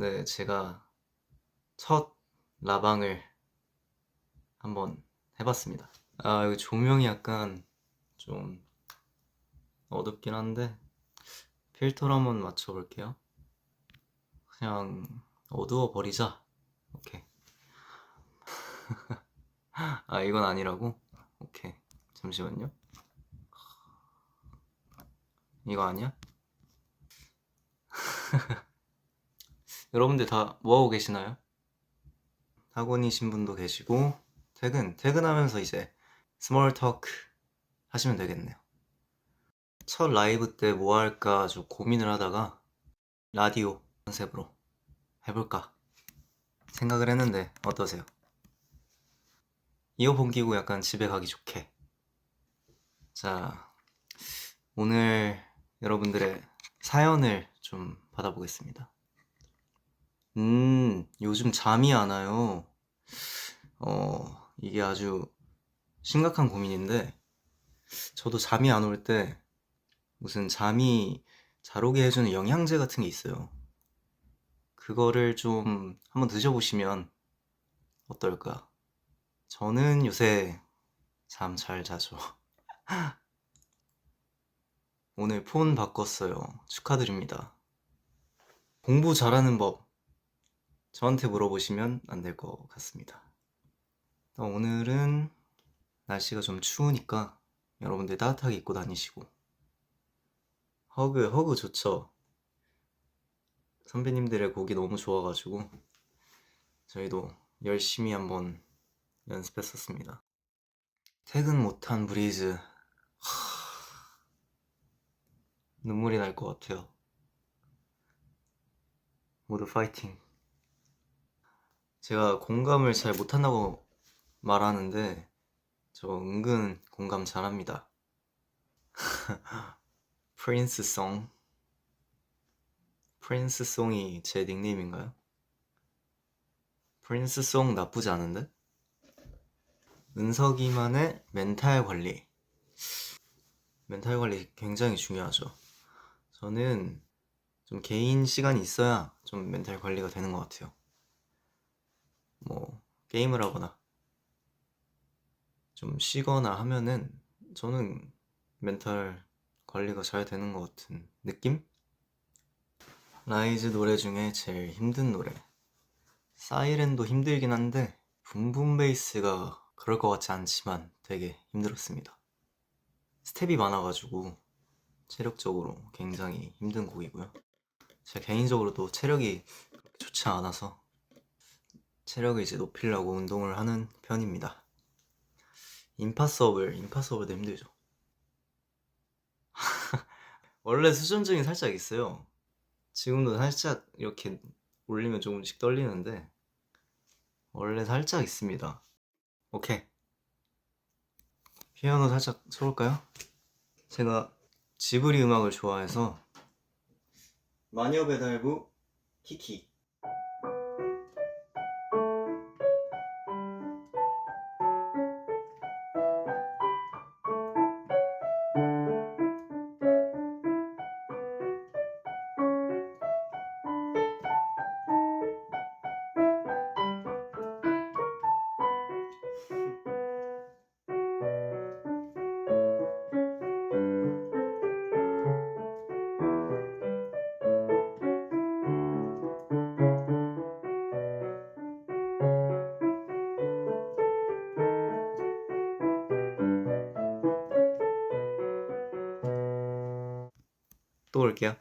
네, 제가 첫 라방을 한번 해봤습니다. 아, 여기 조명이 약간 좀 어둡긴 한데 필터를 한번 맞춰볼게요. 그냥 어두워 버리자. 오케이. 아, 이건 아니라고? 오케이. 잠시만요. 이거 아니야? 여러분들 다 뭐하고 계시나요? 학원이신 분도 계시고 퇴근, 퇴근하면서 이제 스몰 토크 하시면 되겠네요. 첫 라이브 때 뭐 할까 좀 고민을 하다가 라디오 컨셉으로 해볼까 생각을 했는데 어떠세요? 이어폰 끼고 약간 집에 가기 좋게. 자, 오늘 여러분들의 사연을 좀 받아보겠습니다. 음, 요즘 잠이 안 와요. 어, 이게 아주 심각한 고민인데, 저도 잠이 안 올 때 무슨 잠이 잘 오게 해주는 영양제 같은 게 있어요. 그거를 좀 한번 드셔보시면 어떨까? 저는 요새 잠 잘 자죠. 오늘 폰 바꿨어요. 축하드립니다. 공부 잘하는 법 저한테 물어보시면 안 될 것 같습니다. 어, 오늘은 날씨가 좀 추우니까 여러분들 따뜻하게 입고 다니시고 허그 허그 좋죠. 선배님들의 곡이 너무 좋아가지고 저희도 열심히 한번 연습했었습니다. 퇴근 못한 브리즈 하... 눈물이 날 것 같아요. 모두 파이팅. 제가 공감을 잘 못한다고 말하는데 저 은근 공감 잘합니다. 프린스 송 프린스 송이 제 닉네임인가요? 프린스 송 나쁘지 않은데? 은석이만의 멘탈 관리 멘탈 관리 굉장히 중요하죠. 저는 좀 개인 시간이 있어야 좀 멘탈 관리가 되는 것 같아요. 뭐 게임을 하거나 좀 쉬거나 하면은 저는 멘탈 관리가 잘 되는 것 같은 느낌? 라이즈 노래 중에 제일 힘든 노래. 사이렌도 힘들긴 한데 붐붐 베이스가 그럴 것 같지 않지만 되게 힘들었습니다. 스텝이 많아가지고 체력적으로 굉장히 힘든 곡이고요. 제가 개인적으로도 체력이 좋지 않아서 체력을 이제 높이려고 운동을 하는 편입니다. 임파서블, 임파서블도 힘들죠. 원래 수전증이 살짝 있어요. 지금도 살짝 이렇게 올리면 조금씩 떨리는데 원래 살짝 있습니다. 오케이. 피아노 살짝 쳐볼까요? 제가 지브리 음악을 좋아해서 마녀 배달부 키키 또 올게요.